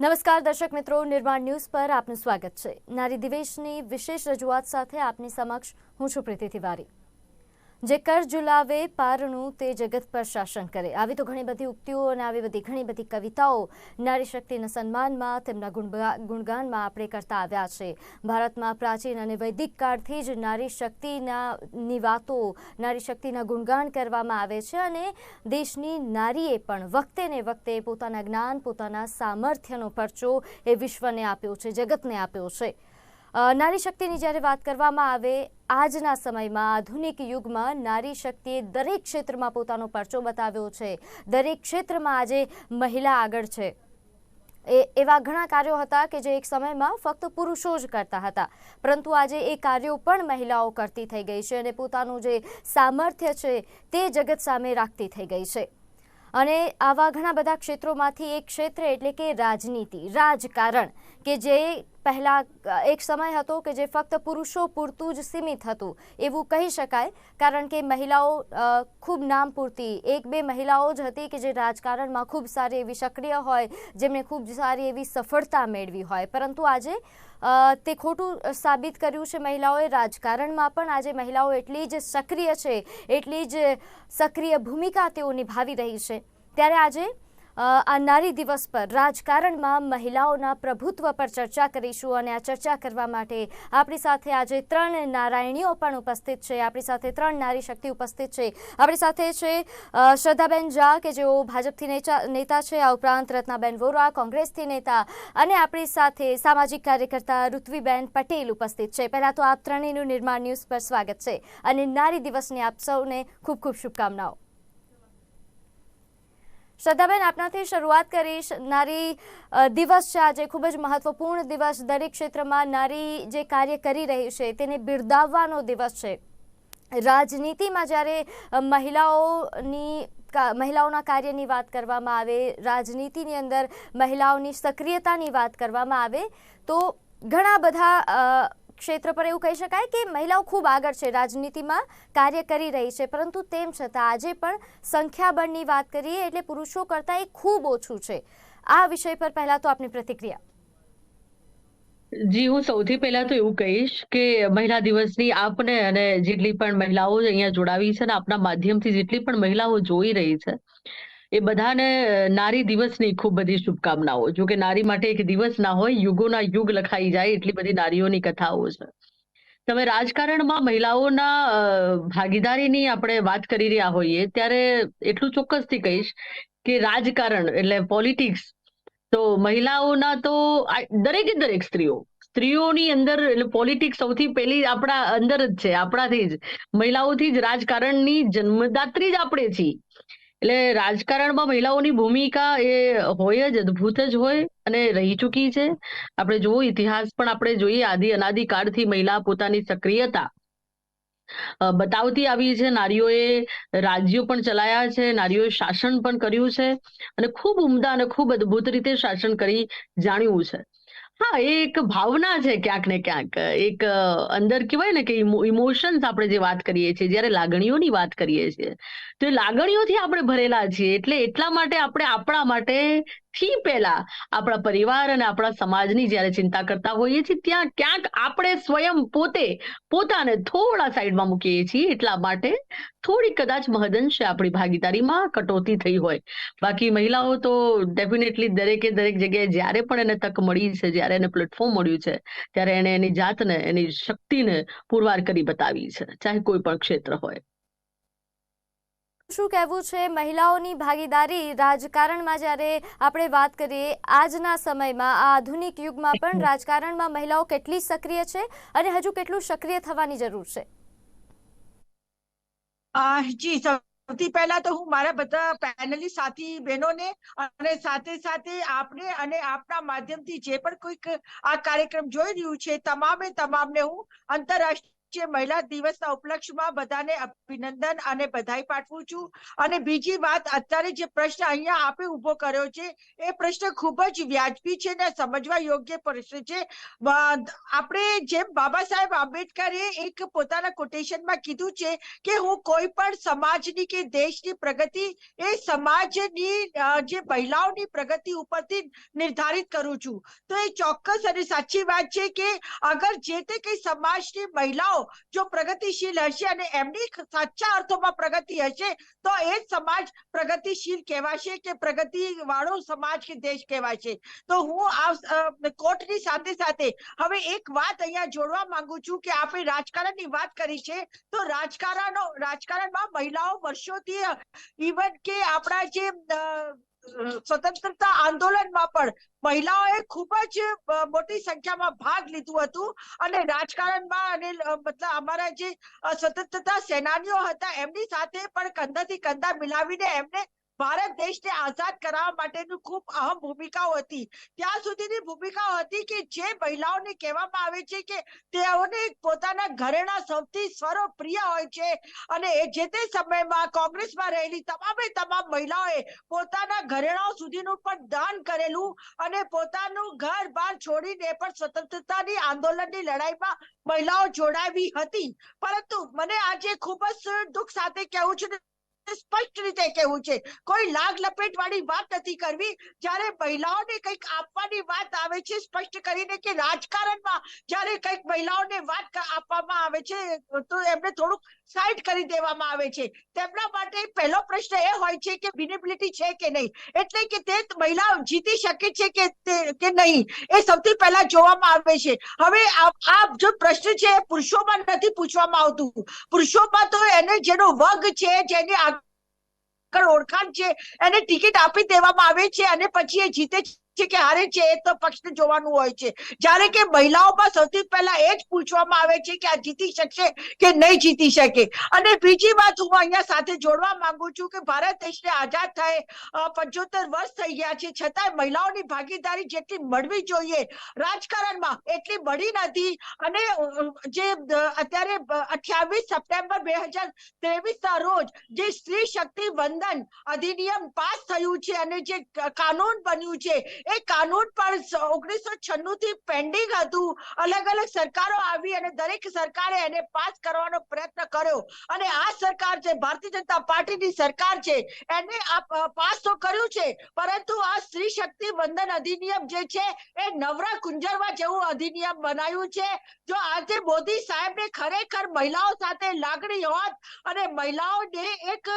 નમસ્કાર, દર્શક મિત્રો. નિર્માણ ન્યૂઝ પર આપનું સ્વાગત છે. નારી દિવેશની વિશેષ રજૂઆત સાથે આપની સમક્ષ હું છું પ્રીતિ તિવારી. જે કર ઝુલાવે પારણું તે જગત પર શાસન કરે. આવી તો ઘણી બધી ઉક્તિઓ અને આવી બધી ઘણી બધી કવિતાઓ નારી શક્તિના સન્માનમાં તેમના ગુણગા- ગુણગાનમાં આપણે કરતા આવ્યા છે. ભારતમાં પ્રાચીન અને વૈદિક કાળથી જ નારી શક્તિના, ની વાતો, નારી શક્તિના ગુણગાન કરવામાં આવે છે અને દેશની નારીએ પણ વખતે ને વખતે પોતાના જ્ઞાન, પોતાના સામર્થ્યનો પરચો એ વિશ્વને આપ્યો છે, જગતને આપ્યો છે. નારી શક્તિની જ્યારે વાત કરવામાં આવે, આજના સમયમાં આધુનિક યુગમાં નારી શક્તિએ દરેક ક્ષેત્રમાં પોતાનો પરચો બતાવ્યો છે. દરેક ક્ષેત્રમાં આજે મહિલા આગળ છે. એ, એવા ઘણા કાર્યો હતા કે જે એક સમયમાં ફક્ત પુરુષો જ કરતા હતા. પરંતુ આજે એ કાર્યો પણ મહિલાઓ કરતી થઈ ગઈ છે અને પોતાનું જે સામર્થ્ય છે તે જગત સામે રાખતી થઈ ગઈ છે. અને આવા ઘણા બધા ક્ષેત્રોમાંથી એક ક્ષેત્ર એટલે કે રાજનીતિ, રાજકારણ, કે જે પહેલાં એક સમય હતો કે જે ફક્ત પુરુષો પૂરતું જ સીમિત હતું, એવું કહી શકાય, કારણ કે મહિલાઓ ખૂબ નામ પૂરતી, એક બે મહિલાઓ જ હતી કે જે રાજકારણમાં ખૂબ સારી એવી સક્રિય હોય જેમણે ખૂબ સારી એવી સફળતા મેળવી હોય. પરંતુ આજે તે ખોટું સાબિત કર્યું છે મહિલાઓએ રાજકારણમાં પણ. આજે મહિલાઓ એટલી જ સક્રિય છે, એટલી જ સક્રિય ભૂમિકા તેઓ નિભાવી રહી છે. ત્યારે આજે આ નારી દિવસ પર રાજકારણમાં મહિલાઓના પ્રભુત્વ પર ચર્ચા કરીશું અને આ ચર્ચા કરવા માટે આપણી સાથે આજે ત્રણ નારાયણીઓ પણ ઉપસ્થિત છે. આપણી સાથે ત્રણ નારી શક્તિ ઉપસ્થિત છે. આપણી સાથે છે શ્રદ્ધાબેન ઝા, કે જેઓ ભાજપથી નેતા છે. આ ઉપરાંત રત્નાબેન વોરા, કોંગ્રેસથી નેતા અને આપણી સાથે સામાજિક કાર્યકર્તા ઋત્વીબેન પટેલ ઉપસ્થિત છે. પહેલાં તો આપ ત્રણેયનું નિર્માણ ન્યૂઝ પર સ્વાગત છે. અને નારી દિવસની આપ સૌને ખૂબ ખૂબ શુભકામનાઓ. શ્રદ્ધાબેન, આપનાથી શરૂઆત કરીશ. નારી દિવસ છે આજે, ખૂબ જ મહત્વપૂર્ણ દિવસ. દરેક ક્ષેત્રમાં નારી જે કાર્ય કરી રહી છે, તેને બિરદાવવાનો દિવસ છે. રાજનીતિમાં જ્યારે મહિલાઓની મહિલાઓના કાર્યની વાત કરવામાં આવે, રાજનીતિની અંદર મહિલાઓની સક્રિયતાની વાત કરવામાં આવે, તો ઘણા બધા ક્ષેત્ર પર એવું કહી શકાય કે મહિલાઓ ખૂબ આગળ છે, રાજનીતિમાં કાર્ય કરી રહી છે, પરંતુ તેમ છતાં આજે પણ સંખ્યાબળની વાત કરીએ એટલે પુરુષો કરતાં એ ખૂબ ઓછું છે. આ વિષય પર પહેલા તો આપની પ્રતિક્રિયા. જી, હું સૌથી પહેલા તો એવું કહીશ કે મહિલા દિવસની આપને અને જેટલી પણ મહિલાઓ અહીંયા જોડાવી છે ને આપના માધ્યમથી જેટલી પણ મહિલાઓ જોઈ રહી છે એ બધાને નારી દિવસની ખૂબ બધી શુભકામનાઓ. જો કે નારી માટે એક દિવસ ના હોય, યુગોના યુગ લખાઈ જાય એટલી બધી નારીઓની કથાઓ છે. તમે રાજકારણમાં મહિલાઓના ભાગીદારીની આપણે વાત કરી રહ્યા હોઈએ, ત્યારે એટલું ચોક્કસથી કહીશ કે રાજકારણ એટલે પોલિટિક્સ, તો મહિલાઓના તો દરેકે દરેક સ્ત્રીઓ, સ્ત્રીઓની અંદર એટલે પોલિટિક્સ સૌથી પહેલી આપણા અંદર જ છે, આપણાથી જ. મહિલાઓથી જ રાજકારણની જન્મદાત્રી જ આપણે છીએ. એટલે રાજકારણમાં મહિલાઓની ભૂમિકા એ હોય જ, અદ્ભુત જ હોય અને રહી ચૂકી છે. આપણે જોવો, ઇતિહાસ પણ આપણે જોઈએ, આદિ અનાદિ કાળથી મહિલા પોતાની સક્રિયતા બતાવતી આવી છે. નારીઓએ રાજ્યો પણ ચલાયા છે, નારીઓએ શાસન પણ કર્યું છે અને ખૂબ ઉમદા અને ખૂબ અદ્ભુત રીતે શાસન કરી જાણ્યું છે. હા, એ એક ભાવના છે ક્યાંક ને ક્યાંક. એક અંદર કહેવાય ને કે ઇમોશન્સ આપણે જે વાત કરીએ છીએ, જ્યારે લાગણીઓની વાત કરીએ છીએ, તો એ લાગણીઓથી આપણે ભરેલા છીએ. એટલે એટલા માટે આપણે આપણા માટે થી પહેલા આપણા પરિવાર અને આપણા સમાજની જ્યારે ચિંતા કરતા હોઈએ છીએ, ત્યાં ક્યાંક આપણે સ્વયં પોતે પોતાને થોડા સાઈડમાં મૂકીએ છીએ, એટલા માટે થોડી કદાચ મહદંશે આપણી ભાગીદારીમાં કટોતી થઈ હોય. બાકી મહિલાઓ તો ડેફિનેટલી દરેકે દરેક જગ્યાએ જ્યારે પણ એને તક મળી છે, જ્યારે એને પ્લેટફોર્મ મળ્યું છે, ત્યારે એને એની જાતને, એની શક્તિને પુરવાર કરી બતાવી છે, ચાહે કોઈ પણ ક્ષેત્ર હોય. શું કહેવું છે? મહિલાઓની ભાગીદારી રાજકારણમાં જ્યારે આપણે વાત કરીએ આજના સમયમાં આ આધુનિક યુગમાં પણ રાજકારણમાં મહિલાઓ કેટલી સક્રિય છે અને હજુ કેટલું સક્રિય થવાની જરૂર છે? આ જી સૌથી પહેલા તો હું મારા બધા પેનલી સાથી બહેનોને અને સાથે સાથે આપને અને આપના માધ્યમથી જે પણ કોઈક આ કાર્યક્રમ જોઈ રહ્યું છે તમામે તમામને હું આંતરરાષ્ટ્રીય જે મહિલા દિવસના ઉપલક્ષમાં બધાને અભિનંદન અને બધાઈ પાઠવું છું. અને બીજી વાત, અત્યારે જે પ્રશ્ન અહીંયા આપે ઊભો કર્યો છે, એ પ્રશ્ન ખૂબ જ વ્યાજબી છે ને સમજવા યોગ્ય પ્રશ્ન છે. આપણે જેમ બાબા સાહેબ આંબેડકરે એક પોતાના કોટેશનમાં કીધું છે કે હું કોઈ પણ સમાજની કે દેશની પ્રગતિ, એ સમાજની જે મહિલાઓની પ્રગતિ ઉપરથી નિર્ધારિત કરું છું. તો એ ચોક્કસ અને સાચી વાત છે કે અગર જે તે કઈ સમાજની મહિલાઓ જો પ્રગતિશીલ હશે અને એમની સાચા અર્થોમાં પ્રગતિ હશે, તો એ જ સમાજ પ્રગતિશીલ કહેવાશે કે પ્રગતિ વાળો સમાજ કે દેશ કહેવાશે. તો હું આ કોર્ટની સાથે સાથે હવે એક વાત અહીંયા જોડવા માંગુ છું કે આપણે રાજકારણની વાત કરી છે, તો રાજકારણો, રાજકારણમાં મહિલાઓ વર્ષોથી ઇવન કે આપણા જે સ્વતંત્રતા આંદોલનમાં પણ મહિલાઓએ ખૂબ જ મોટી સંખ્યામાં ભાગ લીધું હતું. અને રાજકારણમાં અને મતલબ અમારા જે સ્વતંત્રતા સેનાનીઓ હતા, એમની સાથે પણ કંધાથી કંધા મિલાવીને એમને ભારત દેશને આઝાદ કરાવવા માટેનું ખૂબ અહમ ભૂમિકાઓ હતી. ત્યાં સુધીની ભૂમિકાઓ હતી કે જે મહિલાઓને કહેવામાં આવે છે કે તેઓને પોતાના ઘરેણા સૌથી સર્વપ્રિય હોય છે. અને જે તે સમયમાં કોંગ્રેસમાં રહેલી તમામે તમામ મહિલાઓએ પોતાના ઘરેણાઓ સુધીનું પણ દાન કરેલું અને પોતાનું ઘર બહાર છોડીને પણ સ્વતંત્રતાની આંદોલનની લડાઈમાં મહિલાઓ જોડાવી હતી. પરંતુ મને આજે ખૂબ જ દુઃખ સાથે કહેવું છે સ્પષ્ટ રીતે કહેવું છે. કોઈ લાગ લપેટ વાળી વાત નથી કરવી. જ્યારે મહિલાઓને કંઈક આપવાની વાત આવે છે, સ્પષ્ટ કરીને કે રાજકારણમાં જ્યારે કંઈક મહિલાઓને વાત આપવામાં આવે છે, તો એમને થોડુંક સાઈડ કરી દેવામાં આવે છે. તેમના માટે પહેલો પ્રશ્ન એ હોય છે કે વિનેબિલિટી છે કે નહીં? એટલે કે તે મહિલા જીતી શકે છે કે કે નહીં? એ સૌથી પહેલા જોવામાં આવે છે. હવે આ જો પ્રશ્ન છે પુરુષોમાં નથી પૂછવામાં આવતું. પુરુષોમાં તો એને જેનો વર્ગ છે, જેની ઓળખાણ છે. એને ટિકિટ આપી દેવામાં આવે છે અને પછી એ જીતે છે. કે હારે છે એ તો પક્ષને જોવાનું હોય છે. જ્યારે કે મહિલાઓમાં સૌથી પહેલા એ જ પૂછવામાં આવે છે કે આ જીતી શકશે કે નહીં જીતી શકે. અને બીજી વાત હું અહીંયા સાથે જોડવા માંગુ છું કે ભારત દેશને આઝાદ થાય પંચોતેર વર્ષ થઈ ગયા છે. છતાંય મહિલાઓની ભાગીદારી જેટલી મળવી જોઈએ, રાજકારણમાં એટલી મળી નથી. અને જે અત્યારે અઠ્યાવીસ સપ્ટેમ્બર બે હજાર ત્રેવીસ ના રોજ જે સ્ત્રી શક્તિ વંદન અધિનિયમ પાસ થયું છે અને જે કાનૂન બન્યું છે એ કાનૂન પણ ઓગણીસો છન્નું થી પેન્ડિંગ હતું. અલગ અલગ સરકારો આવી અને દરેક સરકારે એને પાસ કરવાનો પ્રયત્ન કર્યો. અને આ સરકાર છે, ભારતીય જનતા પાર્ટીની સરકાર છે, એને આ પાસ તો કર્યું છે, પરંતુ આ સ્ત્રી શક્તિ બંધન અધિનિયમ જે છે, એ નવરા કુંજરવા જેવું અધિનિયમ બનાવ્યું છે. જો આજે મોદી સાહેબને ખરેખર મહિલાઓ સાથે લાગણી હોત અને મહિલાઓને એક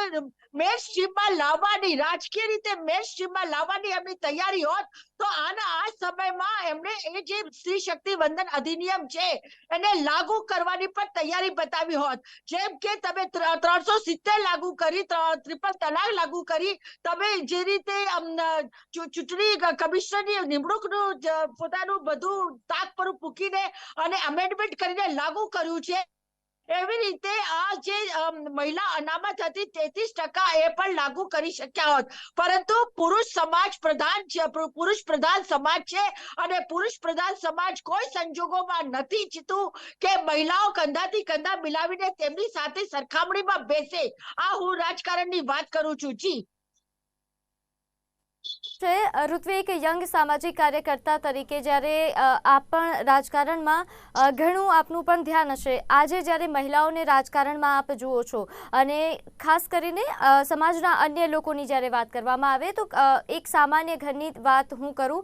મેન સ્ટ્રીમમાં લાવવાની, રાજકીય રીતે મેન સ્ટ્રીમમાં લાવવાની એમની તૈયારી હોત તો આના આ સમયમાં એમણે એ જે સ્ત્રી શક્તિ વંદન અધિનિયમ છે, એને લાગુ કરવાની પણ તૈયારી બતાવી હોત. જેમ કે તમે ત્રણસો સિત્તેર લાગુ કરી ત્રિપલ તલાક લાગુ કરી, તમે જે રીતે ચૂંટણી કમિશનરની નિમણૂકનું પોતાનું બધું તાક પર મૂકીને અને અમેન્ડમેન્ટ કરીને લાગુ કર્યું છે એવી રીતે આ જે મહિલા અનામત હતી તેત્રીસ ટકા એ પણ લાગુ કરી શક્યા હોત. પરંતુ પુરુષ સમાજ પ્રધાન છે પુરુષ પ્રધાન સમાજ છે અને પુરુષ પ્રધાન સમાજ કોઈ સંજોગોમાં નથી ઈચ્છતું કે મહિલાઓ કંધાથી કંધા મિલાવીને તેમની સાથે સરખામણીમાં બેસે. આ હું રાજકારણની વાત કરું છું. જી. છે. ઋત્વી એક યંગ સામાજિક કાર્યકર્તા તરીકે જ્યારે આપ પણ રાજકારણમાં ઘણું આપનું પણ ધ્યાન હશે. આજે જ્યારે મહિલાઓને રાજકારણમાં આપ જુઓ છો અને ખાસ કરીને સમાજના અન્ય લોકોની જ્યારે વાત કરવામાં આવે તો એક સામાન્ય ઘરની વાત હું કરું.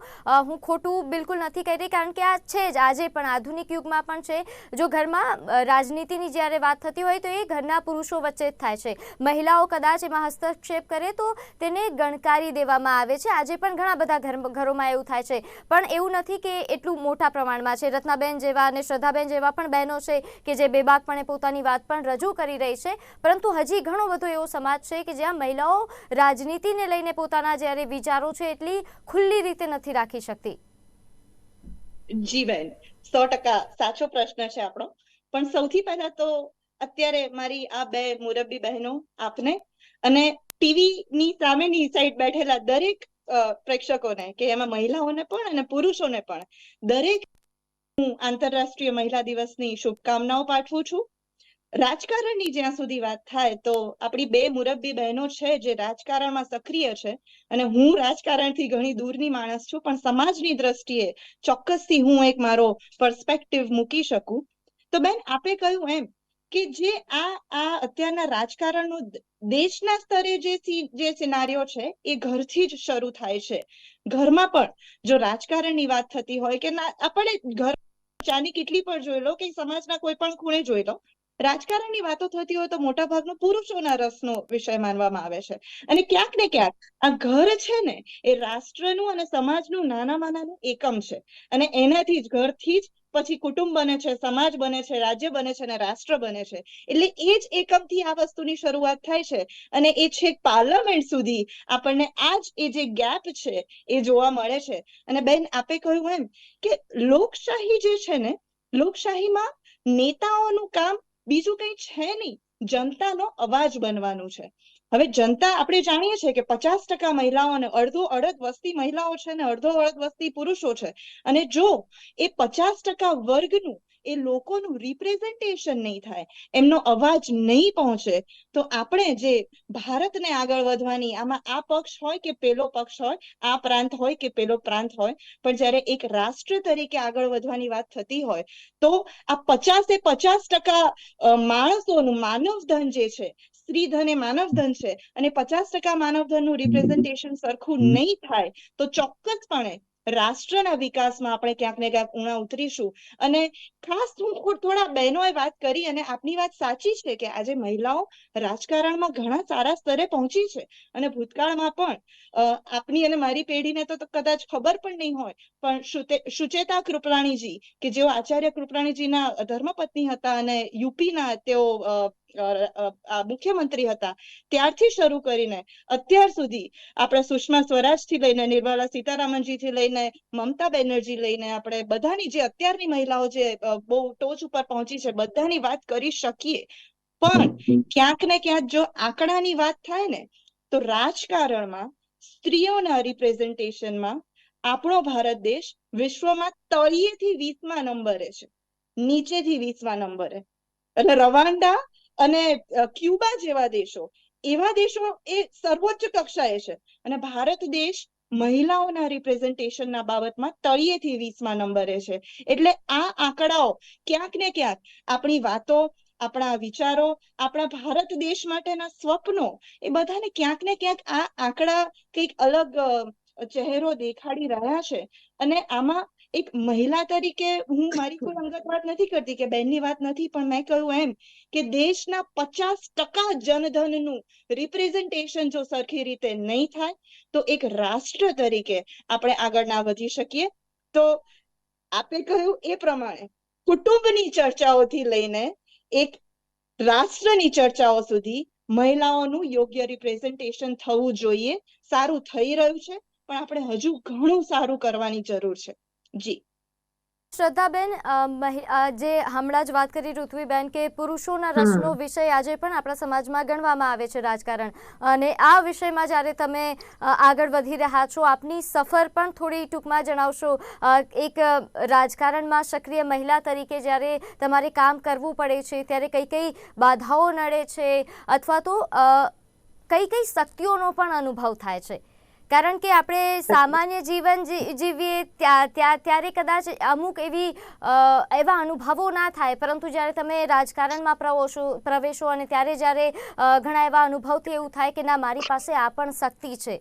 હું ખોટું બિલકુલ નથી કહી રહી કારણ કે આ છે જ, આજે પણ, આધુનિક યુગમાં પણ છે. જો ઘરમાં રાજનીતિની જ્યારે વાત થતી હોય તો એ ઘરના પુરુષો વચ્ચે જ થાય છે. મહિલાઓ કદાચ એમાં હસ્તક્ષેપ કરે તો તેને ગણકારી દેવામાં આવે છે. આજે પણ ઘણા બધા ઘર, ઘરોમાં એવું થાય છે. પણ એવું નથી કે એટલું મોટા પ્રમાણમાં છે. રત્નાબેન જેવા અને શ્રદ્ધાબેન જેવા પણ બહેનો છે કે જે બેબાકપણે પોતાની વાત પણ રજૂ કરી રહી છે. પરંતુ હજી ઘણો બધો એવો સમાજ છે કે જ્યાં મહિલાઓ રાજનીતિને લઈને પોતાના જ્યારે વિચારો છે એટલી ખુલ્લી રીતે નથી રાખી શકતી. જી બેન, સો ટકા સાચો પ્રશ્ન છે આપણો. પણ સૌથી પહેલા તો અત્યારે મારી આ બે મુરબ્બી બહેનો આપને અને ટીવી ની સામેની સાઈડ બેઠેલા દરેક પ્રેક્ષકોને કે એમાં મહિલાઓને પણ અને પુરુષોને પણ દરેક હું આંતરરાષ્ટ્રીય મહિલા દિવસની શુભકામનાઓ પાઠવું છું. રાજકારણની જ્યાં સુધી વાત થાય તો આપણી બે મુરબ્બી બહેનો છે જે રાજકારણમાં સક્રિય છે અને હું રાજકારણથી ઘણી દૂરની માણસ છું પણ સમાજની દ્રષ્ટિએ ચોક્કસથી હું એક મારો પર્સપેક્ટિવ મૂકી શકું. તો બેન, આપે કહ્યું એમ કે જે આ આ અત્યારના રાજકારણનો દેશના સ્તરે જે જે સિનારીઓ છે, એ ઘરથી જ શરૂ થાય છે. ઘરમાં પણ જો રાજકારણની વાત થતી હોય કે આપણે ઘર ચાની કેટલી પણ જોઈ લો કે સમાજના કોઈ પણ ખૂણે જોઈ લો, રાજકારણની વાતો થતી હોય તો મોટા ભાગનો પુરુષોના રસનો વિષય માનવામાં આવે છે. અને ક્યાંક ને ક્યાંક આ ઘર છે ને, એ રાષ્ટ્રનું અને સમાજનું નાનામાં નાનું એકમ છે. અને એનાથી જ ઘરથી જ પછી કુટુંબ બને છે, સમાજ બને છે, રાજ્ય બને છે અને રાષ્ટ્ર બને છે. એટલે એ જ એકમથી આ વસ્તુની શરૂઆત થાય છે અને એ છેક પાર્લામેન્ટ સુધી આપણને આ જ એ જે ગેપ છે એ જોવા મળે છે. અને બેન, આપે કહ્યું એમ કે લોકશાહી જે છે ને, લોકશાહીમાં નેતાઓનું કામ બીજું કંઈ છે નહીં. જનતાનો અવાજ બનવાનું છે. હવે જનતા આપણે જાણીએ છીએ કે પચાસ ટકા મહિલાઓ અને અડધો અડધ વસ્તી મહિલાઓ છે ને અડધો અડધ વસ્તી પુરુષો છે. અને જો એ પચાસ ટકા વર્ગનું એ લોકોનું રિપ્રેઝન્ટેશન નહીં થાય, એમનો અવાજ નહીં પહોંચે, તો આપણે જે ભારતને આગળ વધવાની, આમાં આ પક્ષ હોય કે પેલો પક્ષ હોય, આ પ્રાંત હોય કે પેલો પ્રાંત હોય, પણ જ્યારે એક રાષ્ટ્ર તરીકે આગળ વધવાની વાત થતી હોય, તો આ પચાસે પચાસ ટકા માણસોનું માનવ ધન જે છે સ્ત્રી ધન એ માનવ ધન છે અને પચાસ ટકા માનવ ધનનું રિપ્રેઝન્ટેશન સરખું નહીં થાય તો ચોક્કસપણે રાષ્ટ્રના વિકાસમાં આપણે ક્યાંક ને ક્યાંક ઉણા ઉતરીશું. અને ખાસ હું થોડા બહેનોએ વાત કરી અને આપની વાત સાચી છે કે આજે મહિલાઓ રાજકારણમાં ઘણા સારા સ્તરે પહોંચી છે. અને ભૂતકાળમાં પણ આપની અને મારી પેઢીને તો કદાચ ખબર પણ નહીં હોય પણ સુચેતા કૃપરાણીજી કે જેઓ આચાર્ય કૃપરાણીજીના ધર્મપત્ની હતા અને યુપીના તેઓ મુખ્યમંત્રી હતા. ત્યારથી શરૂ કરીને અત્યાર સુધી આપણે સુષ્મા સ્વરાજથી લઈને નિર્મલા સીતારામનજીથી લઈને મમતા બેનર્જી લઈને આપણે બધાની જે અત્યારની મહિલાઓ જે બહુ ટોચ ઉપર પહોંચી છે, બધાની વાત કરી શકીએ. પણ ક્યાંક ને ક્યાંક જો આંકડાની વાત થાય ને, તો રાજકારણમાં, સ્ત્રીઓના રિપ્રેઝન્ટેશનમાં આપણો ભારત દેશ વિશ્વમાં તળિયેથી વીસમા નંબરે છે. નીચેથી વીસમા નંબરે. એટલે રવાન્ડા અને ક્યુબા જેવા દેશો. એવા દેશો એ સર્વોચ્ચ કક્ષાએ છે. અને ભારત દેશ મહિલાઓના રિપ્રેઝન્ટેશનના બાબતમાં તળિયેથી વીસમા નંબરે છે. એટલે આ આંકડાઓ ક્યાંક ને ક્યાંક આપણી વાતો, આપણા વિચારો, આપણા ભારત દેશ માટેના સ્વપ્નો એ બધાને ક્યાંક ને ક્યાંક આ આંકડા કંઈક અલગ ચહેરો દેખાડી રહ્યા છે. અને આમાં એક મહિલા તરીકે હું મારી કોઈ અંગત વાત નથી કરતી કે બહેનની વાત નથી, પણ મેં કહ્યું એમ કે દેશના પચાસ ટકા જનધનનું રિપ્રેઝન્ટેશન જો સરખી રીતે નહીં થાય, તો એક રાષ્ટ્ર તરીકે આપણે આગળ ના વધી શકીએ. તો આપે કહ્યું એ પ્રમાણે કુટુંબની ચર્ચાઓથી લઈને એક રાષ્ટ્રની ચર્ચાઓ સુધી મહિલાઓનું યોગ્ય રિપ્રેઝન્ટેશન થવું જોઈએ. સારું થઈ રહ્યું છે, પણ આપણે હજુ ઘણું સારું કરવાની જરૂર છે. જી. શ્રદ્ધાબેન જે હમણાં જ વાત કરી ઋત્વીબેન કે પુરુષોના રસનો વિષય આજે પણ આપણા સમાજમાં ગણવામાં આવે છે રાજકારણ. અને આ વિષયમાં જ્યારે તમે આગળ વધી રહ્યા છો આપની સફર પણ થોડી ટૂંકમાં જણાવશો. એક રાજકારણમાં સક્રિય મહિલા તરીકે જ્યારે તમારે કામ કરવું પડે છે ત્યારે કઈ કઈ બાધાઓ નડે છે અથવા તો કઈ કઈ શક્તિઓનો પણ અનુભવ થાય છે? કારણ કે આપણે સામાન્ય જીવન જીવીએ ત્યાં ત્યારે કદાચ અમુક એવી એવા અનુભવો ના થાય. પરંતુ જ્યારે તમે રાજકારણમાં પ્રવેશો પ્રવેશો અને ત્યારે જ્યારે ઘણા એવા અનુભવથી એવું થાય કે ના, મારી પાસે આ પણ શક્તિ છે.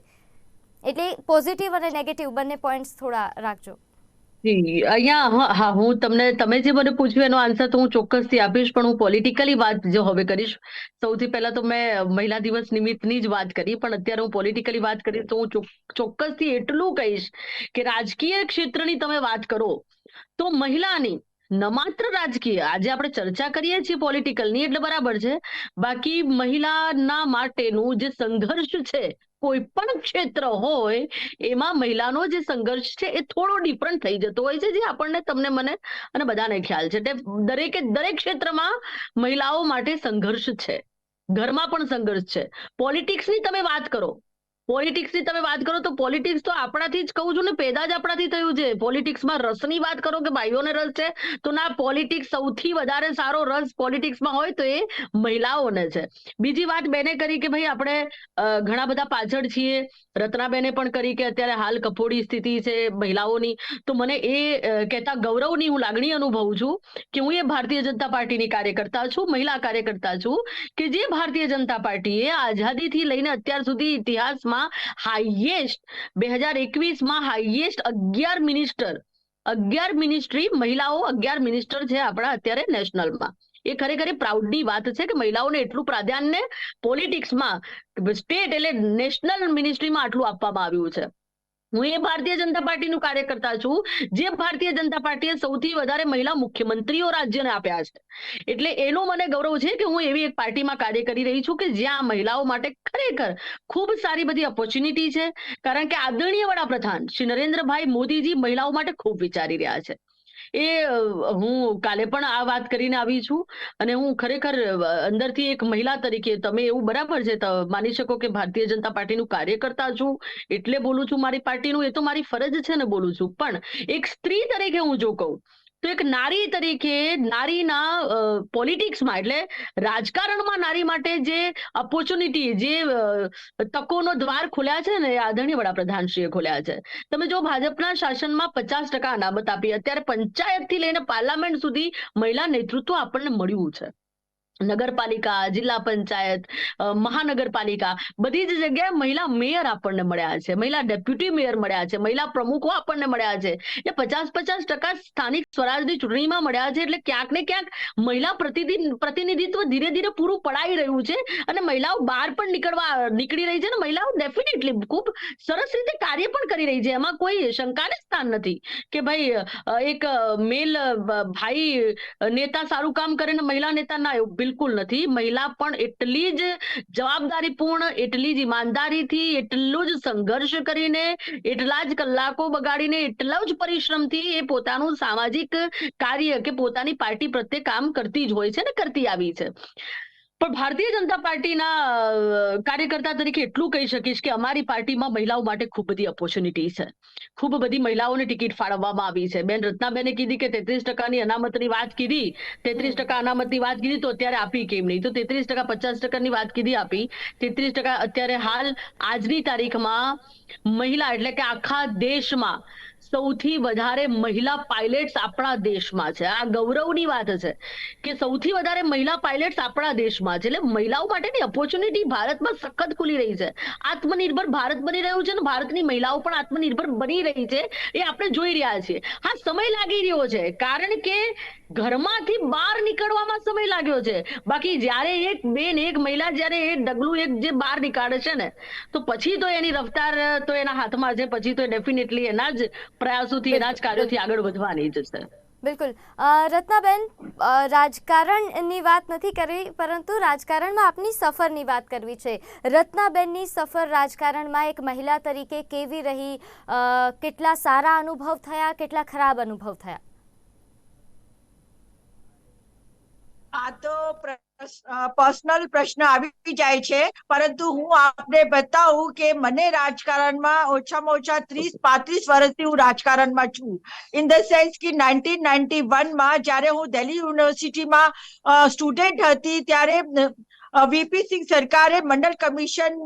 એટલે પોઝિટિવ અને નેગેટિવ બંને પોઈન્ટ્સ થોડા રાખજો. અહીંયા હા હા તમને, તમે જે મને પૂછ્યું એનો આન્સર તો હું ચોક્કસથી આપીશ, પણ હું પોલિટિકલી વાત જો હવે કરીશ, સૌથી પહેલા તો મેં મહિલા દિવસ નિમિત્તની જ વાત કરી, પણ અત્યારે હું પોલિટિકલી વાત કરીશ તો હું ચોક- ચોક્કસથી એટલું કહીશ કે રાજકીય ક્ષેત્રની તમે વાત કરો, તો મહિલાની ન માત્ર રાજકીય, આજે આપણે ચર્ચા કરીએ છીએ પોલિટિકલની એટલે બરાબર છે, બાકી મહિલાના માટેનું જે સંઘર્ષ છે કોઈ પણ ક્ષેત્ર હોય, એમાં મહિલાનો જે સંઘર્ષ છે એ થોડો ડિફરન્ટ થઈ જતો હોય છે. જે આપણને તમને મને અને બધાને ખ્યાલ છે. એટલે દરેકે, દરેક ક્ષેત્રમાં મહિલાઓ માટે સંઘર્ષ છે. ઘરમાં પણ સંઘર્ષ છે. પોલિટિક્સની તમે વાત કરો પોલિટિક્સની તમે વાત કરો તો પોલિટિક્સ તો આપણાથી જ કહું છું ને, પેદા જ આપણાથી થયું છે. પોલિટિક્સમાં રસની વાત કરો કે ભાઈઓને રસ છે, તો ના પોલિટિક્સ સૌથી વધારે સારો રસ પોલિટિક્સમાં હોય તો એ મહિલાઓને છે. બીજી વાત બેને કરી કે ભાઈ આપણે ઘણા બધા પાછળ છીએ. રત્નાબેને પણ કરી કે અત્યારે હાલ કફોડી સ્થિતિ છે મહિલાઓની. તો મને એ કહેતા ગૌરવની હું લાગણી અનુભવું છું કે હું એ ભારતીય જનતા પાર્ટીની કાર્યકર્તા છું, મહિલા કાર્યકર્તા છું, કે જે ભારતીય જનતા પાર્ટીએ આઝાદીથી લઈને અત્યાર સુધી ઇતિહાસમાં હાઈએસ્ટ બે હજાર એકવીસમાં હાઈએસ્ટ અગિયાર મિનિસ્ટર અગિયાર મિનિસ્ટ્રી મહિલાઓ અગિયાર મિનિસ્ટર છે આપણા અત્યારે નેશનલમાં એ ખરેખર પ્રાઉડની વાત છે કે મહિલાઓને એટલું પ્રાધાન્ય પોલિટિક્સમાં સ્ટેટ એટલે નેશનલ મિનિસ્ટ્રીમાં આટલું આપવામાં આવ્યું છે. હું એ ભારતીય જનતા પાર્ટીનું કાર્યકર્તા છું, જે ભારતીય જનતા પાર્ટીએ સૌથી વધારે મહિલા મુખ્યમંત્રીઓ રાજ્યને આપ્યા છે. એટલે એનું મને ગૌરવ છે કે હું એવી એક પાર્ટીમાં કાર્ય કરી રહી છું કે જ્યાં મહિલાઓ માટે ખરેખર ખૂબ સારી બધી ઓપોર્ચ્યુનિટી છે. કારણ કે આદરણીય વડાપ્રધાન શ્રી નરેન્દ્રભાઈ મોદીજી મહિલાઓ માટે ખૂબ વિચારી રહ્યા છે. એ હું કાલે પણ આ વાત કરીને આવી છું અને હું ખરેખર અંદરથી એક મહિલા તરીકે તમે એવું બરાબર છે માની શકો કે ભારતીય જનતા પાર્ટીનું કાર્યકર્તા છું, એટલે બોલું છું મારી પાર્ટીનું, એ તો મારી ફરજ છે ને બોલું છું. પણ એક સ્ત્રી તરીકે હું જો કહું તો એક નારી તરીકે નારીના પોલિટિક્સમાં એટલે રાજકારણમાં નારી માટે જે ઓપોર્ચ્યુનિટી જે તકોનો દ્વાર ખોલ્યા છે ને આદરણીય વડાપ્રધાનશ્રીએ ખોલ્યા છે. તમે જો ભાજપના શાસનમાં પચાસ ટકા અનામત આપી, અત્યારે પંચાયતથી લઈને પાર્લામેન્ટ સુધી મહિલા નેતૃત્વ આપણને મળ્યું છે. નગરપાલિકા, જિલ્લા પંચાયત મહાનગરપાલિકા, બધી જ જગ્યાએ મહિલા મેયર આપણને મળ્યા છે, મહિલા ડેપ્યુટી મેયર મળ્યા છે, મહિલા પ્રમુખો આપણને મળ્યા છે. એ પચાસ પચાસ ટકા સ્થાનિક સ્વરાજની ચૂંટણીમાં મળ્યા છે એટલે ક્યાંક ને ક્યાંક મહિલા પ્રતિનિધિત્વ ધીરે ધીરે પૂરું પડાઈ રહ્યું છે અને મહિલાઓ બહાર પણ નીકળવા, નીકળી રહી છે અને મહિલાઓ ડેફિનેટલી ખૂબ સરસ રીતે કાર્ય પણ કરી રહી છે. એમાં કોઈ શંકાને સ્થાન નથી કે ભાઈ એક મેલ ભાઈ, નેતા સારું કામ કરે ને મહિલા નેતા ના બિલકુલ નથી. મહિલા પણ એટલી જ જવાબદારીપૂર્ણ, એટલી જ ઈમાનદારીથી, એટલું જ સંઘર્ષ કરીને, એટલા જ કલાકો બગાડીને, એટલા જ પરિશ્રમથી એ પોતાનું સામાજિક કાર્ય કે પોતાની પાર્ટી પ્રત્યે કામ કરતી જ હોય છે ને, કરતી આવી છે. પણ ભારતીય જનતા પાર્ટીના કાર્યકર્તા તરીકે એટલું કહી શકીશ કે અમારી પાર્ટીમાં મહિલાઓ માટે ખૂબ બધી ઓપોર્ચ્યુનિટી છે. ખૂબ બધી મહિલાઓને ટિકિટ ફાળવવામાં આવી છે. બેન રત્નાબેને કીધી કે તેત્રીસ ટકાની અનામતની વાત કીધી. તેત્રીસ ટકા અનામતની વાત કીધી તો અત્યારે આપી કેમ નહીં? તો તેત્રીસ ટકા પચાસ ટકાની વાત કીધી આપી. તેત્રીસ ટકા અત્યારે હાલ આજની તારીખમાં મહિલા એટલે કે આખા દેશમાં સૌથી વધારે મહિલા પાયલટ્સ આપણા દેશમાં છે. આ ગૌરવની વાત છે કે સૌથી વધારે મહિલા પાયલટ્સ આપણા દેશમાં છે. એટલે મહિલાઓ માટેની ઓપોર્ચ્યુનિટી ભારતમાં સખત ખુલી રહી છે. આત્મનિર્ભર ભારત બની રહ્યું છે અને ભારતની મહિલાઓ પણ આત્મનિર્ભર બની રહી છે એ આપણે જોઈ રહ્યા છીએ. હા, સમય લાગી રહ્યો છે કારણ કે ઘરમાંથી બહાર નીકળવામાં સમય લાગ્યો છે. બાકી જ્યારે એક બેન, એક મહિલા, જ્યારે એ ડગલું એક જે બહાર નીકાળે છે ને, તો પછી તો એની રફતાર, તો એના હાથમાં છે, પછી તો ડેફિનેટલી એના જ પ્રયાસોથી એના જ કાર્યોથી આગળ વધવાની જ છે. બિલકુલ. રત્નાબેન રાજકારણની વાત નથી કરવી પરંતુ રાજકારણમાં આપની સફરની વાત કરવી છે. રત્નાબેનની સફર રાજકારણમાં એક મહિલા તરીકે કેવી રહી? અ, કેટલા સારા અનુભવ થયા કેટલા ખરાબ અનુભવ થયા? આ તો પર્સનલ પ્રશ્ન આવી જાય છે. પરંતુ હું આપને બતાવું કે મને રાજકારણમાં ઓછામાં ઓછા ત્રીસ, પાંત્રીસ વર્ષથી હું રાજકારણમાં છું. ઇન ધ સેન્સ કે નાઇન્ટીન નાઇન્ટી વનમાં જ્યારે હું દિલ્હી યુનિવર્સિટીમાં સ્ટુડન્ટ હતી ત્યારે વીપી સિંહ સરકારે મંડળ કમિશન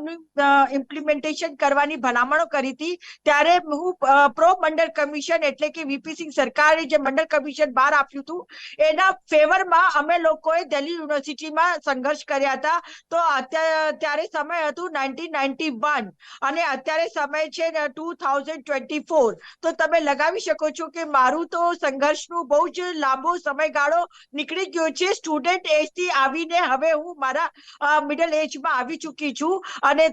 ઇમ્પ્લિમેન્ટેશન કરવાની ભલામણો કરી હતી. ત્યારે હું પ્રો મંડળ કમિશન એટલે કે વીપી સિંહ સરકારે જે મંડળ કમિશન બહાર આપ્યું હતું, એના ફેવરમાં અમે લોકોએ દિલ્હી યુનિવર્સિટીમાં સંઘર્ષ કર્યા હતા. તો અત્યારે ત્યારે સમય હતું નાઇન્ટીન નાઇન્ટી વન અને અત્યારે સમય છે ટુ થાઉઝન્ડ ટ્વેન્ટી ફોર તો તમે લગાવી શકો છો કે મારું તો સંઘર્ષનું બહુ જ લાંબો સમયગાળો નીકળી ગયો છે. સ્ટુડન્ટ એજથી આવીને હવે હું મારા મિડલ એજમાં આવી ચૂકી છું અને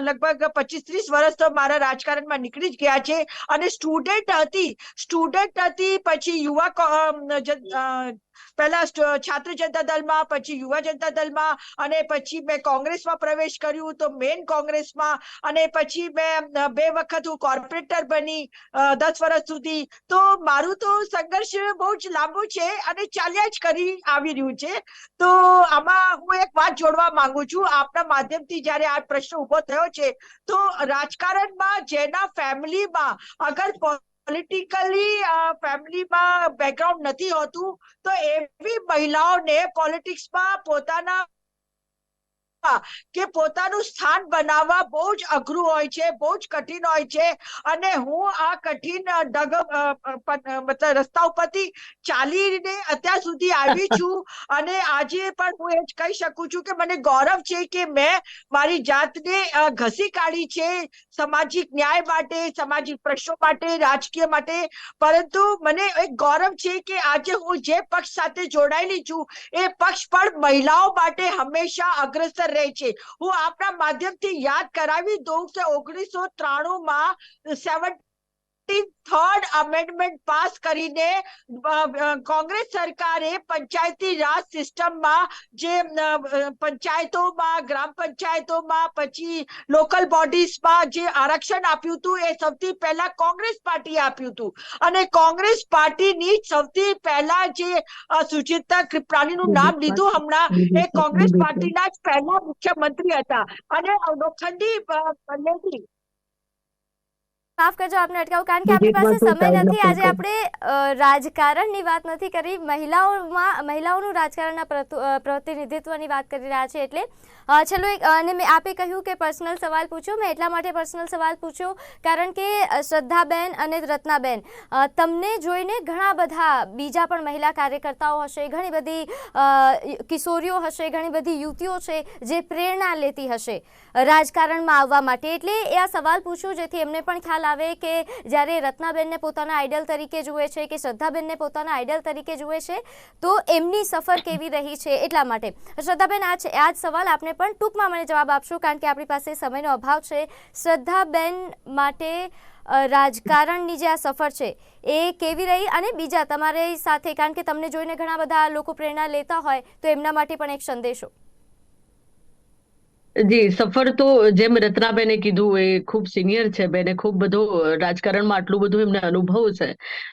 લગભગ પચીસ ત્રીસ વર્ષ તો મારા રાજકારણમાં નીકળી જ ગયા છે. અને સ્ટુડન્ટ હતી સ્ટુડન્ટ હતી પછી યુવા પહેલા છાત્ર જનતા દળમાં પછી યુવા જનતા દળમાં અને પછી મેં કોંગ્રેસમાં પ્રવેશ કર્યું તો મેન કોંગ્રેસમાં, અને પછી મેં બે વખત હું કોર્પોરેટર બની દસ વર્ષ સુધી. તો મારું તો સંઘર્ષ બહુ જ લાંબુ છે અને ચાલ્યા જ કરી આવી રહ્યું છે. તો આમાં હું એક વાત જોડવા માંગુ છું. આપના માધ્યમથી જ્યારે આ પ્રશ્ન ઊભો થયો છે, તો રાજકારણમાં જેના ફેમિલીમાં અગર પોલિટિકલી ફેમિલીમાં બેકગ્રાઉન્ડ નથી હોતું તો એવી મહિલાઓને પોલિટિક્સમાં પોતાના કે પોતાનું સ્થાન બનાવવા બહુ જ અઘરું હોય છે બહુ જ કઠિન હોય છે. અને હું આ કઠિન ડગ રસ્તા ઉપરથી ચાલીને અત્યાર સુધી આવી છું. અને આજે પણ હું એ જ કહી શકું છું કે મને ગૌરવ છે કે મેં મારી જાતને ઘસી કાઢી છે સામાજિક ન્યાય માટે સામાજિક પ્રશ્નો માટે રાજકીય માટે. પરંતુ મને એક ગૌરવ છે કે આજે હું જે પક્ષ સાથે જોડાયેલી છું એ પક્ષ પણ મહિલાઓ માટે હંમેશા અગ્રસર રહે છે. હું આપના માધ્યમથી યાદ કરાવી દઉં કે ઓગણીસો ત્રાણું માં સેવન થર્ડ અમેન્ડમેન્ટ પાસ કરીને કોંગ્રેસ સરકારે પંચાયતી રાજ સિસ્ટમમાં જે પંચાયતોમાં ગ્રામ પંચાયતોમાં પછી લોકલ બોડીઝમાં જે આરક્ષણ આપ્યું હતું એ સૌથી પહેલા કોંગ્રેસ પાર્ટીએ આપ્યું હતું. અને કોંગ્રેસ પાર્ટીની સૌથી પહેલા જે સુચિતા કૃપલાણીનું નામ લીધું હમણાં એ કોંગ્રેસ પાર્ટીના જ પહેલા મુખ્યમંત્રી હતા. અને લોખંડી લેડી માફ કરજો આપને અટકાવું કારણ કે આપણી પાસે સમય નથી. આજે આપણે રાજકારણની વાત નથી કરી. મહિલાઓમાં મહિલાઓનું રાજકારણના પ્રતુ- પ્રતિનિધિત્વની વાત કરી રહ્યા છે એટલે છેલ્લો એક અને મેં આપે કહ્યું કે પર્સનલ સવાલ પૂછ્યો મેં એટલા માટે પર્સનલ સવાલ પૂછ્યો કારણ કે શ્રદ્ધાબેન અને રત્નાબેન તમને જોઈને ઘણા બધા બીજા પણ મહિલા કાર્યકર્તાઓ હશે ઘણી બધી કિશોરીઓ હશે ઘણી બધી યુવતીઓ છે જે પ્રેરણા લેતી હશે રાજકારણમાં આવવા માટે. એટલે એ આ સવાલ પૂછ્યો જેથી એમને પણ ખ્યાલ આવે કે જ્યારે રત્નાબેનને પોતાના આઈડલ તરીકે જુએ છે કે શ્રદ્ધાબેનને પોતાના આઈડલ તરીકે જુએ છે, તો એમની સફર કેવી રહી છે એટલા માટે. શ્રદ્ધાબેન, આ છે, આ જ સવાલ આપને પણ ટૂંકમાં મને જવાબ આપશો, કારણ કે આપણી પાસે સમયનો અભાવ છે. શ્રદ્ધાબેન માટે રાજકારણની જે આ સફર છે, એ કેવી રહી? અને બીજા તમારી સાથે, કારણ કે તમને જોઈને ઘણા બધા લોકો પ્રેરણા લેતા હોય, તો એમના માટે પણ એક સંદેશો. જી, સફર તો જેમ રત્નાબેને કીધું, એ ખૂબ સિનિયર છે, બેને ખૂબ બધો રાજકારણમાં આટલું બધું એમને અનુભવ છે.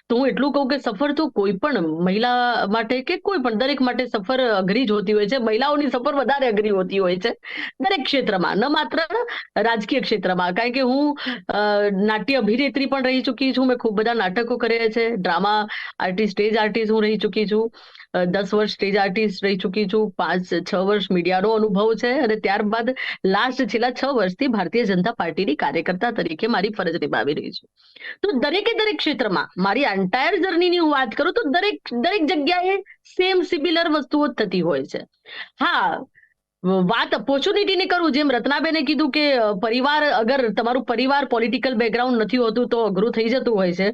તો હું એટલું કહું કે સફર તો કોઈ પણ મહિલા માટે કે કોઈ પણ દરેક માટે સફર અઘરી જ હોતી હોય છે. મહિલાઓની સફર વધારે અઘરી હોતી હોય છે. દરેક ક્ષેત્રમાં, ન માત્ર રાજકીય ક્ષેત્રમાં. કારણ કે હું નાટ્ય અભિનેત્રી પણ રહી ચૂકી છું. મેં ખૂબ બધા નાટકો કર્યા છે. ડ્રામા આર્ટિસ્ટ, સ્ટેજ આર્ટિસ્ટ હું રહી ચૂકી છું. દસ વર્ષ સ્ટેજ આર્ટિસ્ટ રહી ચૂકી છું. પાંચ, છ વર્ષ મીડિયાનો અનુભવ છે અને ત્યારબાદ લાસ્ટ છેલ્લા છ વર્ષથી ભારતીય જનતા પાર્ટીની કાર્યકર્તા તરીકે મારી ફરજ નિભાવી રહી છું. તો દરેકે દરેક ક્ષેત્રમાં મારી એન્ટાયર જર્નીની હું વાત કરું તો દરેક દરેક જગ્યાએ સેમ સિમિલર વસ્તુઓ થતી હોય છે. હા વાત ઓપોર્ચ્યુનિટીની કરું, જેમ રત્નાબેને કીધું કે પરિવાર અગર તમારું પરિવાર પોલિટિકલ બેકગ્રાઉન્ડ નથી હોતું તો અઘરું થઈ જતું હોય છે.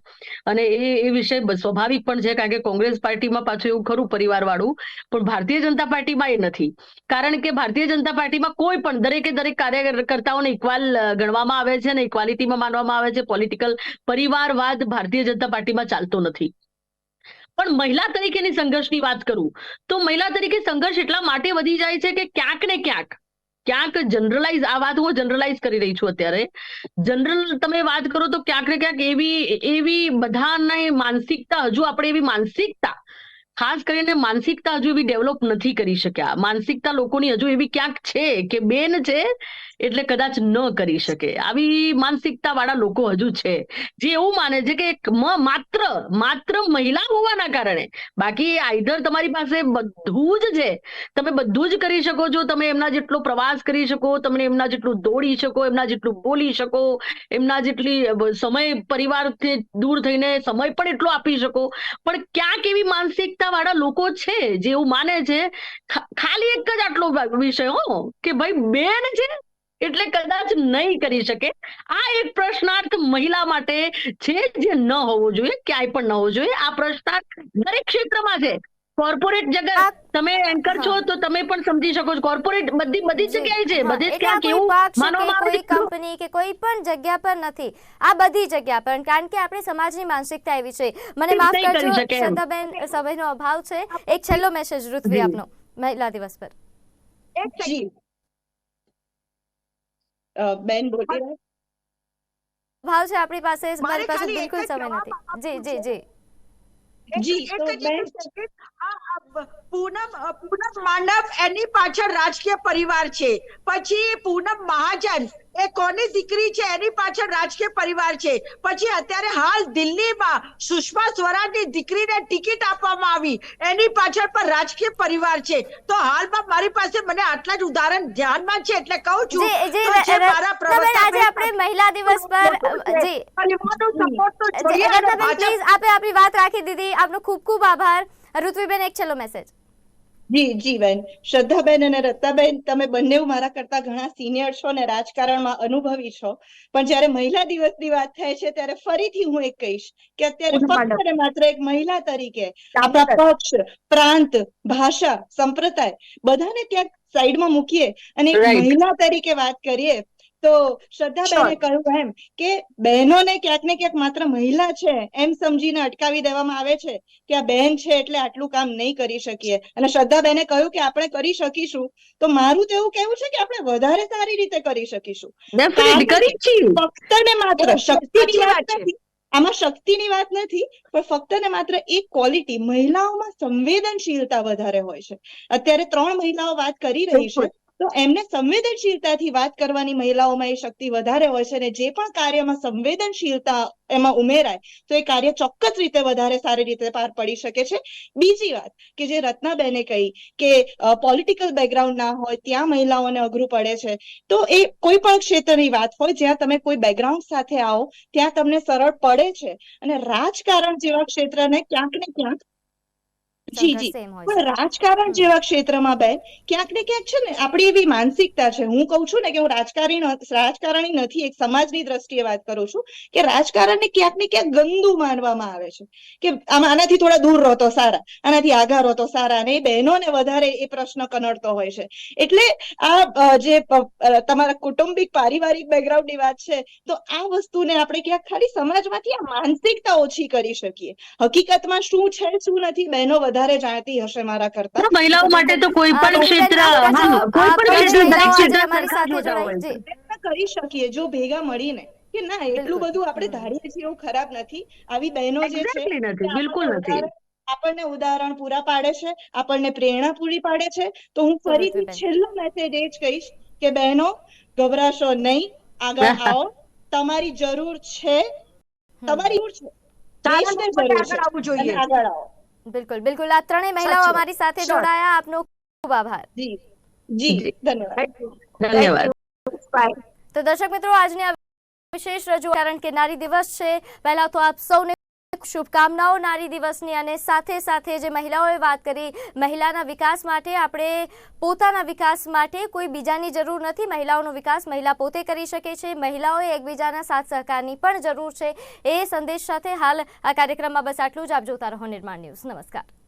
અને એ એ વિષય સ્વાભાવિક પણ છે, કારણ કે કોંગ્રેસ પાર્ટીમાં પાછું એવું ખરું પરિવાર વાળું પણ ભારતીય જનતા પાર્ટીમાં એ નથી. કારણ કે ભારતીય જનતા પાર્ટીમાં કોઈ પણ, દરેકે દરેક કાર્યકર્તાઓને ઇક્વાલ ગણવામાં આવે છે અને ઇક્વાલિટીમાં માનવામાં આવે છે. પોલિટિકલ પરિવારવાદ ભારતીય જનતા પાર્ટીમાં ચાલતો નથી. પણ મહિલા તરીકેની સંઘર્ષની વાત કરું, તો મહિલા તરીકે સંઘર્ષ એટલા માટે વધી જાય છે કે ક્યાંક ને ક્યાંક ક્યાંક જનરલાઇઝ આ વાત હું જનરલાઇઝ કરી રહી છું અત્યારે, જનરલ તમે વાત કરો તો ક્યાંક ને ક્યાંક એવી એવી બધાને માનસિકતા હજુ આપણે એવી માનસિકતા, ખાસ કરીને માનસિકતા હજુ એવી ડેવલપ નથી કરી શક્યા. માનસિકતા લોકોની હજુ એવી ક્યાંક છે કે બેન છે એટલે કદાચ ન કરી શકે. આવી માનસિકતા વાળા લોકો હજુ છે. જે એવું માને છે કે માત્ર માત્ર મહિલા હોવાના કારણે. બાકી આઈધર તમારી પાસે બધું જ છે. તમે બધું જ કરી શકો છો. તમે એમના જેટલો પ્રવાસ કરી શકો તમે એમના જેટલું દોડી શકો, એમના જેટલું બોલી શકો, એમના જેટલી સમય પરિવારથી દૂર થઈને સમય પણ એટલો આપી શકો. પણ ક્યાંક એવી માનસિકતા વાળા લોકો છે જે એવું માને છે ખાલી એક જ આટલો વિષય હો, કે ભાઈ બેન છે એટલે કદાચ નહીં કરી શકે. આ એક પ્રશ્નાર્થ મહિલા માટે છે જે ન હોવો જોઈએ ક્યાંય પણ ન હોવો જોઈએ. આ પ્રશ્નાર્થ દરેક ક્ષેત્રમાં છે. કોર્પોરેટ જગત તમે એન્કર છો તો તમે પણ સમજી શકો છો. કોર્પોરેટ બધી બધી જગ્યાએ છે. બધે ક્યાં એટલે આ ક્યાંક કોઈ એવું પક્ષ કે માનવામાં આવે કોઈ કંપની કે કોઈ પણ જગ્યા પર નથી. આ બધી જગ્યા પર કારણ કે આપણી સમાજની માનસિકતા એવી છે. મને માફ કરજો શ્રદ્ધાબેન સમયનો અભાવ છે. એક છેલ્લો મેસેજ ઋત્વી આપનો મહિલા દિવસ પર. એક બેન બોલી રહ્યા ભાવ છે આપણી પાસે મારી પાસે બિલકુલ સમય નથી. જી જી જી. જી, એક તો જ બેન- પૂનમ પૂનમ માંડવ એની પાછળ રાજકીય પરિવાર છે. પછી પૂનમ મહાજન એ કોની દીકરી છે? એની પાછળ રાજકીય પરિવાર છે. પછી અત્યારે હાલ દિલ્હીમાં સુષ્મા સ્વરાજની દીકરીને ટિકિટ આપવામાં આવી. એની પાછળ પણ રાજકીય પરિવાર છે. તો હાલમાં મારી પાસે મને આટલા જ ઉદાહરણ ધ્યાનમાં છે એટલે કહું છું તો મારા રત્નાબેન, આજે આપણે મહિલા દિવસ પર જી. પરિવારનો સપોર્ટ તો પ્લીઝ આપે આપણી વાત રાખી દીધી. આપનો ખૂબ ખૂબ આભાર. ઋત્વીબેન એક છેલ્લો મેસેજ જી જી બેન. શ્રદ્ધાબેન અને રત્નાબેન તમે બંને મારા કરતા ઘણા સિનિયર છો અને રાજકારણમાં અનુભવી છો. પણ જ્યારે મહિલા દિવસની વાત થાય છે ત્યારે ફરીથી હું એક કહીશ કે અત્યારે ફક્ત ને માત્ર એક મહિલા તરીકે આપણા પક્ષ પ્રાંત ભાષા સંપ્રદાય બધાને ક્યાંક સાઈડમાં મૂકીએ અને એક મહિલા તરીકે વાત કરીએ તો શ્રદ્ધાબેને કહ્યું એમ કે બહેનોને ક્યાંક ને ક્યાંક માત્ર મહિલા છે એમ સમજીને અટકાવી દેવામાં આવે છે કે આ બહેન છે એટલે આટલું કામ નહીં કરી શકીએ. અને શ્રદ્ધાબેને કહ્યું કે આપણે કરી શકીશું તો મારું તો એવું કહેવું છે કે આપણે વધારે સારી રીતે કરી શકીશું. ફક્ત ને માત્ર. નથી. આમાં શક્તિની વાત નથી પણ ફક્ત ને માત્ર એક ક્વોલિટી મહિલાઓમાં સંવેદનશીલતા વધારે હોય છે. અત્યારે ત્રણ મહિલાઓ વાત કરી રહી છે. તો એમને સંવેદનશીલતાથી વાત કરવાની મહિલાઓમાં એ શક્તિ વધારે હોય છે અને જે પણ કાર્યમાં સંવેદનશીલતા એમાં ઉમેરાય, તો એ કાર્ય ચોક્કસ રીતે વધારે સારી રીતે પાર પડી શકે છે. બીજી વાત કે જે રત્નાબેને કહી કે પોલિટિકલ બેકગ્રાઉન્ડ ના હોય, ત્યાં મહિલાઓને અઘરું પડે છે, તો એ કોઈ પણ ક્ષેત્રની વાત હોય, જ્યાં તમે કોઈ બેકગ્રાઉન્ડ સાથે આવો, ત્યાં તમને સરળ પડે છે. અને રાજકારણ જેવા ક્ષેત્રને ક્યાંક ને ક્યાંક જી જી. પણ રાજકારણ જેવા ક્ષેત્રમાં બેન ક્યાંક ને ક્યાંક છે ને આપણી એવી માનસિકતા છે. હું કહું છું ને કે હું રાજકારણી રાજકારણી નથી એક સમાજની દ્રષ્ટિએ વાત કરું છું કે રાજકારણને ક્યાંક ને ક્યાંક ગંદુ માનવામાં આવે છે. કે આમ આનાથી થોડા દૂર રહો તો સારા આનાથી આગળ રહો તો સારા અને એ બહેનોને વધારે એ પ્રશ્ન કનડતો હોય છે. એટલે આ જે તમારા કુટુંબિક પારિવારિક બેકગ્રાઉન્ડની વાત છે તો આ વસ્તુને આપણે ક્યાંક ખાલી સમાજમાંથી આ માનસિકતા ઓછી કરી શકીએ. હકીકતમાં શું છે શું નથી બહેનો વધારે જાણતી હશે મારા કરતા? મહિલાઓ માટે તો કોઈ પણ ક્ષેત્ર કોઈ પણ ક્ષેત્ર દરેક ક્ષેત્ર કરી શકીએ જો ભેગા મળીને. કે ના એટલું બધું આપણે. ધારીએ છીએ એવું ખરાબ નથી. આવી બહેનો જે છે નથી બિલકુલ નથી. ઉદાહરણ- આપણને ઉદાહરણ પૂરા પાડે છે આપણને પ્રેરણા પૂરી પાડે છે. તો હું ફરીથી છેલ્લો મેસેજ એ જ કહીશ કે બહેનો ગભરાશો નહીં. આગળ આવો. તમારી જરૂર છે. તમારી જરૂર છે. દેશને જરૂર છે. આગળ આવવું જોઈએ. આગળ આવો. બિલકુલ બિલકુલ. આ ત્રણેય મહિલાઓ અમારી સાથે જોડાયા. આપનો ખૂબ આભાર. જી જી. ધન્યવાદ. ધન્યવાદ. તો દર્શક મિત્રો આજની આ વિશેષ રજૂ કારણ કે નારી દિવસ છે પહેલા તો આપ સૌને શુભકામનાઓ નારી દિવસની અને સાથે સાથે જે મહિલાઓએ વાત કરી, મહિલાના વિકાસ માટે આપણે પોતાના વિકાસ માટે કોઈ બીજાની જરૂર નથી. મહિલાઓનો વિકાસ મહિલા પોતે કરી શકે છે. મહિલાઓએ એકબીજાના સાથ સહકારની પણ જરૂર છે. એ સંદેશ સાથે હાલ આ કાર્યક્રમમાં બસ આટલું જ. આપ જોતા રહો નિર્માણ ન્યૂઝ. નમસ્કાર.